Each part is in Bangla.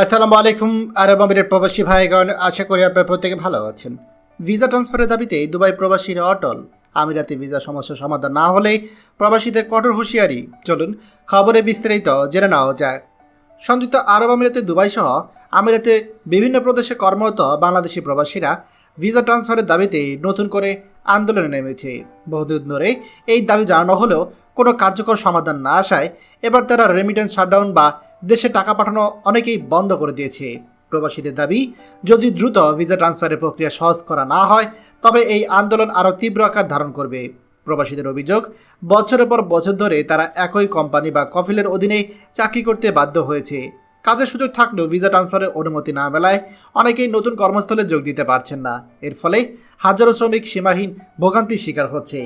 আসসালামু আলাইকুম, আরব আমিরের প্রবাসী ভাইগণ, আশা করি আপনারা প্রত্যেকে ভালো আছেন। ভিসা ট্রান্সফারের দাবিতে দুবাই প্রবাসীরা অটল। আমিরাতে ভিসা সমস্যার সমাধান না হলে প্রবাসীদের কঠোর হুঁশিয়ারি। চলুন, খবরে বিস্তারিত জেনে নেওয়া যাক। সংযুক্ত আরব আমিরাতে দুবাই সহ আমিরাতে বিভিন্ন প্রদেশে কর্মরত বাংলাদেশি প্রবাসীরা ভিসা ট্রান্সফারের দাবিতে নতুন করে আন্দোলনে নেমেছে। বহুদিন ধরে এই দাবি জানানো হলেও কোনো কার্যকর সমাধান না আসায় এবার তারা রেমিটেন্স শাটডাউন বা দেশে টাকা পাঠানো অনেকেই বন্ধ করে দিয়েছে। প্রবাসীদের দাবি, যদি দ্রুত ভিসা ট্রান্সফারের প্রক্রিয়া সহজ করা না হয়, তবে এই আন্দোলন আরও তীব্র আকার ধারণ করবে। প্রবাসীদের অভিযোগ, বছরের পর বছর ধরে তারা একই কোম্পানি বা কফিলের অধীনে চাকরি করতে বাধ্য হয়েছে। কাজের সুযোগ থাকলেও ভিসা ট্রান্সফারের অনুমতি না মেলায় অনেকেই নতুন কর্মস্থলে যোগ দিতে পারছেন না। এর ফলে হাজারো শ্রমিক সীমাহীন ভোগান্তির শিকার হচ্ছে।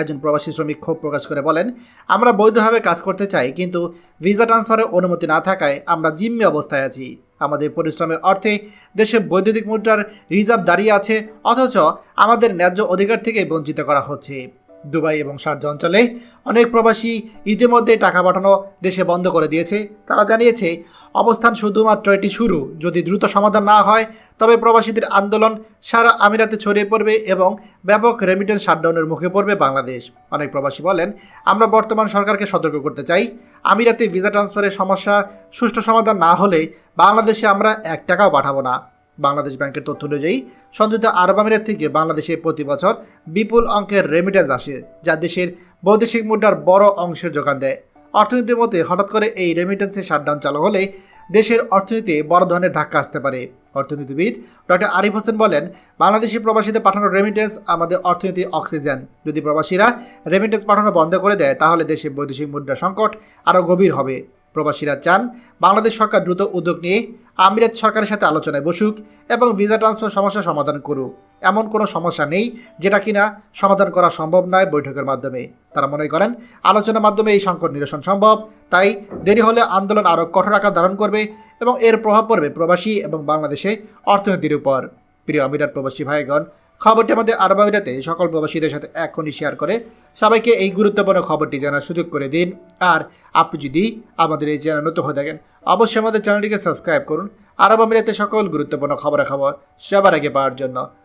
একজন প্রবাসী শ্রমিক ক্ষোভ প্রকাশ করে বলেন, আমরা বৈধভাবে কাজ করতে চাই, কিন্তু ভিসা ট্রান্সফারের অনুমতি না থাকায় আমরা জিম্মি অবস্থায় আছি। আমাদের পরিশ্রমের অর্থে দেশে বৈদ্যুতিক মুদ্রার রিজার্ভ দাঁড়িয়ে আছে, অথচ আমাদের ন্যায্য অধিকার থেকে বঞ্চিত করা হচ্ছে। দুবাই এবং শারজা অঞ্চলে অনেক প্রবাসী ইতিমধ্যে টাকা পাঠানো দেশে বন্ধ করে দিয়েছে। তারা জানিয়েছে অবস্থান শুধুমাত্র এটি শুরু। যদি দ্রুত সমাধান না হয়, তবে প্রবাসীদের আন্দোলন সারা আমিরাতে ছড়িয়ে পড়বে এবং ব্যাপক রেমিটেন্স শাটডাউনের মুখে পড়বে বাংলাদেশ। অনেক প্রবাসী বলেন, আমরা বর্তমান সরকারকে সতর্ক করতে চাই। আমিরাতে ভিসা ট্রান্সফারের সমস্যা সুষ্ঠু সমাধান না হলে বাংলাদেশে আমরা এক টাকাও পাঠাবো না। বাংলাদেশ ব্যাংকের তথ্য অনুযায়ী সংযুক্ত আরব আমিরাত থেকে বাংলাদেশে প্রতি বছর বিপুল অঙ্কের রেমিটেন্স আসে, যা দেশের বৈদেশিক মুদ্রার বড় অংশের যোগান দেয়। অর্থনীতির মধ্যে হঠাৎ করে এই রেমিটেন্সের শাটডাউন চালু হলে দেশের অর্থনীতি বড় ধরনের ধাক্কা আসতে পারে। অর্থনীতিবিদ ডক্টর আরিফ হোসেন বলেন, বাংলাদেশি প্রবাসীদের পাঠানো রেমিটেন্স আমাদের অর্থনীতি অক্সিজেন। যদি প্রবাসীরা রেমিটেন্স পাঠানো বন্ধ করে দেয়, তাহলে দেশে বৈদেশিক মুদ্রা সংকট আরও গভীর হবে। প্রবাসীরা চান বাংলাদেশ সরকার দ্রুত উদ্যোগ নিয়ে আমিরাত সরকারের সাথে আলোচনায় বসুক এবং ভিসা ট্রান্সফার সমস্যা সমাধান করুক। এমন কোনো সমস্যা নেই, যেটা কিনা সমাধান করা সম্ভব নয় বৈঠকের মাধ্যমে। তারা মনে করেন, আলোচনার মাধ্যমে এই সংকট নিরসন সম্ভব, তাই দেরি হলে আন্দোলন আরও কঠোর আকার ধারণ করবে এবং এর প্রভাব পড়বে প্রবাসী এবং বাংলাদেশে অর্থনীতির উপর। প্রিয় আমিরাত প্রবাসী ভাইগণ, খবরটি আমাদের আরব আমিরাতে সকল প্রবাসীদের সাথে এখনই শেয়ার করে। সবাইকে এই গুরুত্বপূর্ণ খবরটি জানার সুযোগ করে দিন। আর আপনি যদি আমাদের এই চ্যানেল নতুন হয়ে থাকেন, অবশ্যই আমাদের চ্যানেলটিকে সাবস্ক্রাইব করুন। আরব আমিরাতে সকল গুরুত্বপূর্ণ খবরাখবর সবার আগে পাওয়ার জন্য।